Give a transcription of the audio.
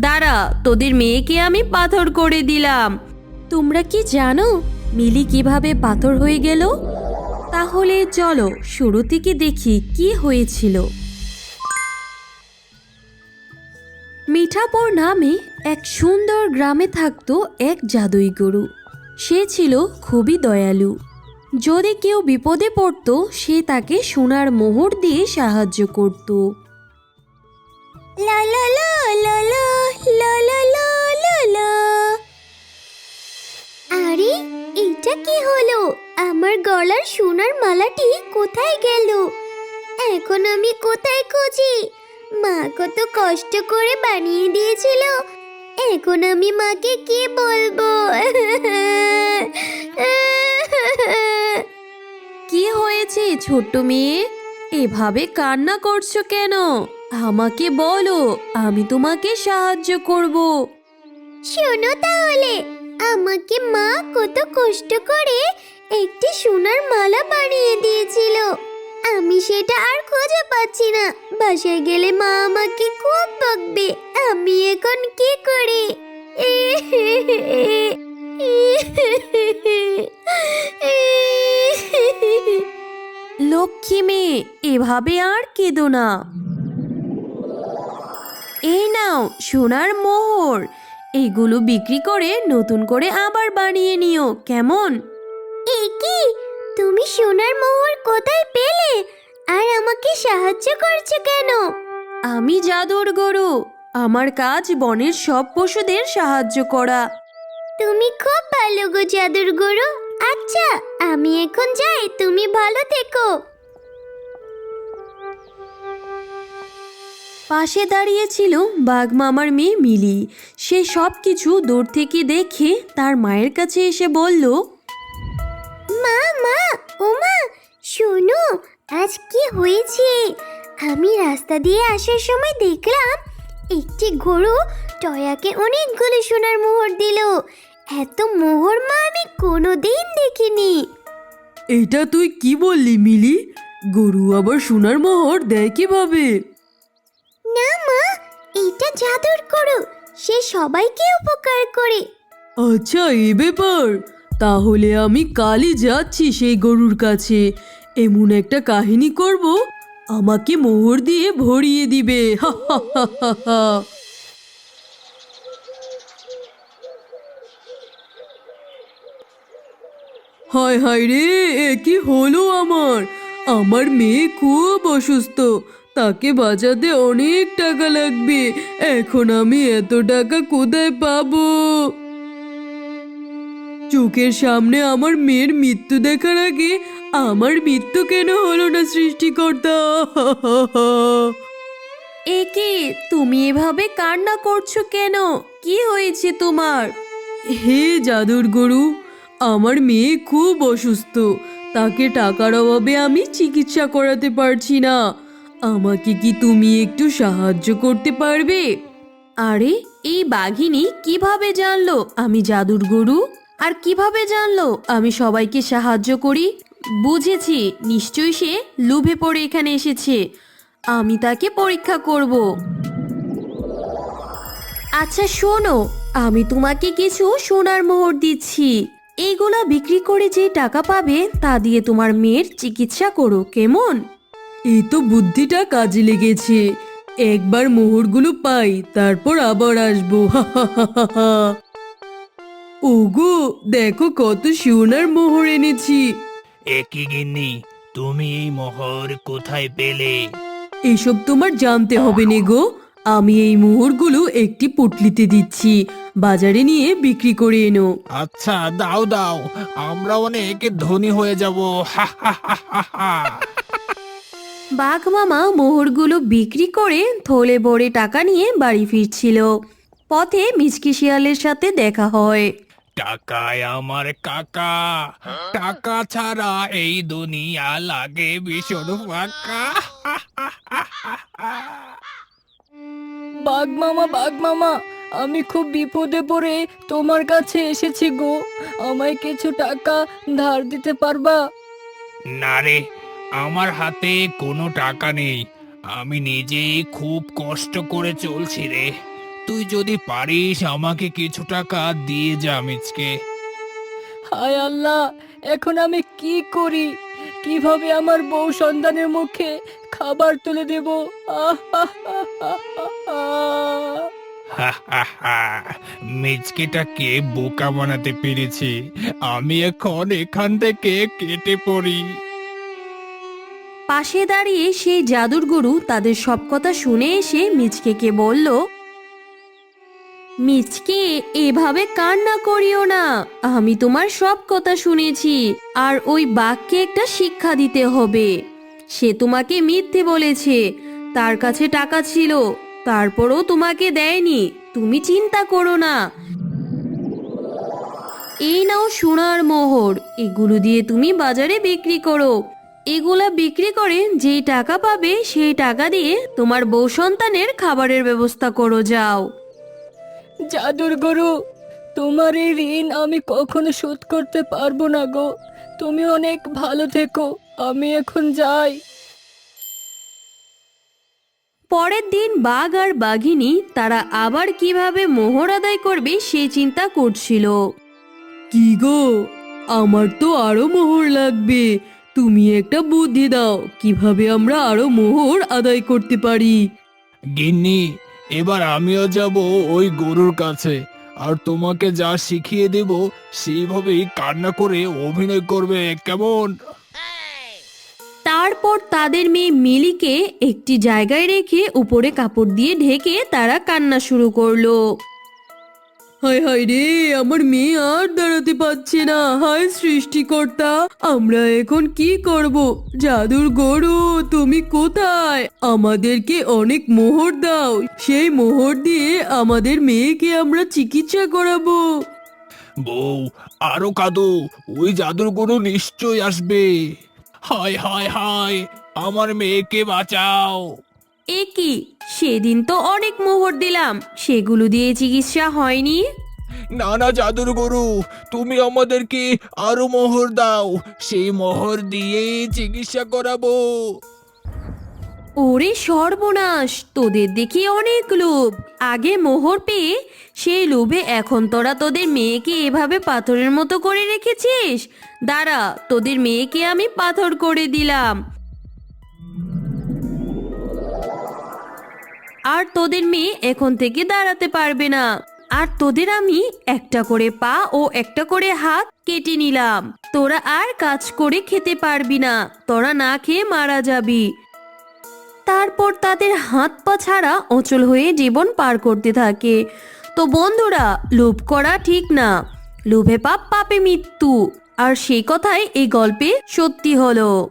দাঁড়া, তোদের মেয়েকে আমি পাথর করে দিলাম। তোমরা কি জানো মিলি কীভাবে পাথর হয়ে গেল? তাহলে চলো শুরু থেকে দেখি কি হয়েছিল। মিঠাপুর নামে এক সুন্দর গ্রামে থাকতো এক জাদুই গরু। সে ছিল খুবই দয়ালু। যদি কেউ বিপদে পড়তো, সে তাকে সোনার মোহর দিয়ে সাহায্য করত। লা লা আমার গলার সোনার মালাটি কোথায় গেল? এখন আমি কোথায় খুঁজি? মা কত কষ্ট করে বানিয়ে দিয়েছিল। এখন আমি মাকে কি বলব? কি হয়েছে ছোট্ট মেয়ে? এভাবে কান্না করছ কেন? আমাকে বলো আমি তোমাকে সাহায্য করব। শোনো তাহলে আমাকে মা কত কষ্ট করে একটি সোনার মালা বানিয়ে দিয়েছিল। আমি সেটা আর খুঁজে পাচ্ছি না। বাসায় গেলে মা আমাকে খুব বকবে। আমি এখন কি করি? লক্ষ্মী মেয়ে, এভাবে আর কেঁদো না। এই নাও সোনার মোহর। এগুলো বিক্রি করে নতুন করে আবার বানিয়ে নিও, কেমন? এ কি? তুমি সোনার মোহর কোথায় পেলে? আর আমাকে সাহায্য করছ কেন? আমি জাদুর গরু। আমার কাজ বনের সব পশুদের সাহায্য করা। তুমি খুব ভালো গো জাদুর গুরু। আচ্ছা আমি এখন যাই তুমি ভালো থেকো। পাশে দাঁড়িয়েছিল বাঘ মামার মেয়ে মিলি। সে সব কিছু দূর থেকে দেখে তার মায়ের কাছে এসে বলল মা মা ওমা শোনো আজ কি হয়েছে? আমি রাস্তা দিয়ে আসার সময় দেখলাম একটি গরু টয়াকে অনেকগুলো সোনার মোহর দিল। এত মোহর মা আমি কোনোদিন দেখিনি। এটা তুই কি বললি মিলি? গরু আবার সোনার মোহর দেয় কীভাবে? না মা এটা জাদুর গরু। সে সবাইকে উপকার করে। আচ্ছা এ ব্যাপার। তাহলে আমি কালই যাচ্ছি সেই গরুর কাছে। এমন একটা কাহিনী করব, আমাকে মোহর দিয়ে ভরিয়ে দিবে। হায় হায় রে, এ কি হলো আমার? আমার মেয়ে খুব অসুস্থ, তাকে বাঁচাতে অনেক টাকা লাগবে। এখন আমি এত টাকা কোথায় পাবো? চোখের সামনে আমার মেয়ের মৃত্যু দেখার আগে আমার মৃত্যু কেন হলো না সৃষ্টিকর্তা? একে তুমি এভাবে কান্না করছ কেন? কি হয়েছে তোমার? হে জাদুর গরু আমার মেয়ে খুব অসুস্থ। তাকে টাকার অভাবে আমি চিকিৎসা করাতে পারছি না। আমাকে কি তুমি একটু সাহায্য করতে পারবে? আরে এই বাঘিনী কীভাবে জানলো আমি জাদুর গরু? আর কীভাবে জানলো? আমি সবাইকে সাহায্য করি। বুঝেছি, নিশ্চয়ই সে লোভে পড়ে এখানে এসেছে। আমি তাকে পরীক্ষা করব। আচ্ছা শোনো, আমি তোমাকে কিছু সোনার মোহর দিচ্ছি। এইগুলা বিক্রি করে যে টাকা পাবে, তা দিয়ে তোমার মেয়ের চিকিৎসা করো, কেমন? এই তো বুদ্ধিটা কাজে লেগেছে। একবার মোহরগুলো পাই, তারপর আবার আসব, হা হা হা হা। ওগো দেখো কত সোনার মোহর এনেছি। একই গিন্নি তুমি এই মোহর কোথায় পেলে? এসব তোমার জানতে হবে নে গো। আমি এই মোহরগুলো একটি পুটলিতে দিচ্ছি। বাজারে নিয়ে বিক্রি করে এনো। আচ্ছা দাও দাও। আমরা অনেক ধনী হয়ে যাব। হা হা হা হা হা। বাঘ মামা মোহরগুলো বিক্রি করে থলে ভরে টাকা নিয়ে বাড়ি ফিরছিল। পথে মিচকি শিয়ালের সাথে দেখা হয়। টাকায় আমার কাকা। টাকা ছাড়া এই দুনিয়া লাগে ভীষণ ফাঁকা। বাঘ মামা বাঘ মামা আমি খুব বিপদে পড়ে তোমার কাছে এসেছি গো। আমায় কিছু টাকা ধার দিতে পারবা? না রে আমার হাতে কোনো টাকা নেই। আমি নিজেই খুব কষ্ট করে চলছি রে। তুই যদি পারিস আমাকে কিছু টাকা দিয়ে যা মিচকে। হায় আল্লাহ এখন আমি কি করি? কীভাবে আমার বউ সন্তানের মুখে খাবার তুলে দেব? আহ, আহ, আহ, আহ, আহ। হা হা হা মিচকেটাকে বোকা বানাতে পেরেছি। আমি এখন এখান থেকে কেটে পড়ি। পাশে দাঁড়িয়ে সেই জাদুর গরু তাদের সব কথা শুনে এসে মিচকেকে বলল মিচকে, এভাবে কান্না করিও না। আমি তোমার সব কথা শুনেছি, আর ওই বাঘকে একটা শিক্ষা দিতে হবে। সে তোমাকে মিথ্যে বলেছে, তার কাছে টাকা ছিল, তারপরও তোমাকে দেয়নি, তুমি চিন্তা করো না। এই নাও সোনার মোহর, এগুলো দিয়ে তুমি বাজারে বিক্রি করো। এগুলা বিক্রি করে যেই টাকা পাবে, সেই টাকা দিয়ে তোমার বউ সন্তানের খাবারের ব্যবস্থা করো, যাও। জাদুর গরু তোমার এই ঋণ আমি কখনো শোধ করতে পারব না গো। তুমি অনেক ভালো থেকো আমি এখন যাই। পরের দিন বাঘ আর বাঘিনী তারা আবার কীভাবে মোহর আদায় করবে সে চিন্তা করছিল। কি গো? আমার তো আরও মোহর লাগবে। তুমি একটা বুদ্ধি দাও কীভাবে আমরা আরও মোহর আদায় করতে পারি? গিন্নি এবার আমিও যাব ওই গরুর কাছে, আর তোমাকে যা শিখিয়ে দেব সেইভাবেই কান্না করে অভিনয় করবে, কেমন? তারপর তাদের মেয়ে মিলিকে একটি জায়গায় রেখে উপরে কাপড় দিয়ে ঢেকে তারা কান্না শুরু করল। হায় হায় রে, আমার মেয়ে আর দাঁড়াতে পারছে না। হায় সৃষ্টিকর্তা, আমরা এখন কি করব? জাদুর গরু, তুমি কোথায়? আমাদেরকে অনেক মোহর দাও। সেই মোহর দিয়ে আমাদের মেয়েকে আমরা চিকিৎসা করাবো। বউ, আরও কাঁদো। ওই জাদুর গরু নিশ্চয় আসবে। হায় হায় হায়, আমার মেয়েকে বাঁচাও। এ কি? সেদিন তো অনেক মোহর দিলাম। সেগুলো দিয়ে চিকিৎসা হয়নি? না না জাদুর গরু তুমি আমাদেরকে আরও মোহর দাও। সেই মোহর দিয়ে চিকিৎসা করাবো। ওরে সর্বনাশ তোদের দেখি অনেক লোভ। আগে মোহর পেয়ে সেই লোভে এখন তোরা তোদের মেয়েকে এভাবে পাথরের মতো করে রেখেছিস? দাঁড়া তোদের মেয়েকে আমি পাথর করে দিলাম। আর তোদের মেয়ে এখন থেকে দাঁড়াতে পারবে না। আর তোদের আমি একটা করে পা ও একটা করে হাত কেটে নিলাম। তোরা আর কাজ করে খেতে পারবি না। তোরা না খেয়ে মারা যাবি। তারপর তাদের হাত পা ছাড়া অচল হয়ে জীবন পার করতে থাকে। তো বন্ধুরা, লোভ করা ঠিক না। লোভে পাপ, পাপে মৃত্যু। আর সেই কথাই এই গল্পে সত্যি হলো।